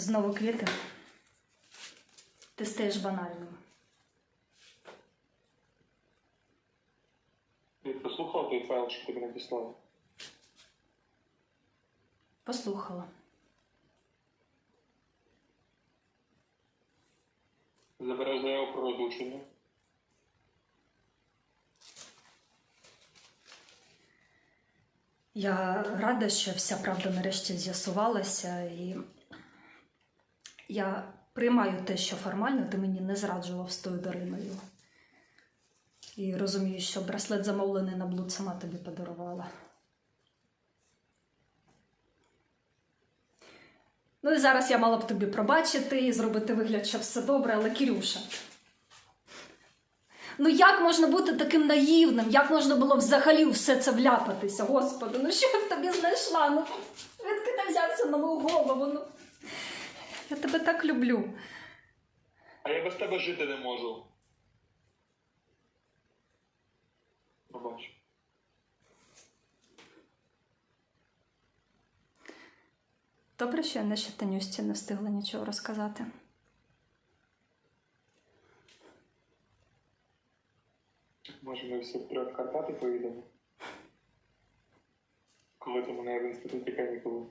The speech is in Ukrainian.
Знову квіти. Ти стаєш банальним. Ти послухав той файл, що тобі надіслав? Послухала. Забереш заяву про розлучення. Я рада, що вся правда нарешті з'ясувалася, і я приймаю те, що формально ти мені не зраджував з тою Дариною. І розумію, що браслет замовлений на блуд сама тобі подарувала. Ну і зараз я мала б тобі пробачити і зробити вигляд, що все добре, але Кірюша. Ну як можна бути таким наївним? Як можна було взагалі все це вляпатися? Господи, ну що я в тобі знайшла? Ну звідки ти взявся на мою голову? Ну я тебе так люблю. А я без тебе жити не можу. Пробач. Добре, що я на ще Танюсті не встигла нічого розказати. Може, ми всі трьох Карпати поїдемо? Коли ти мене в інституті канікули?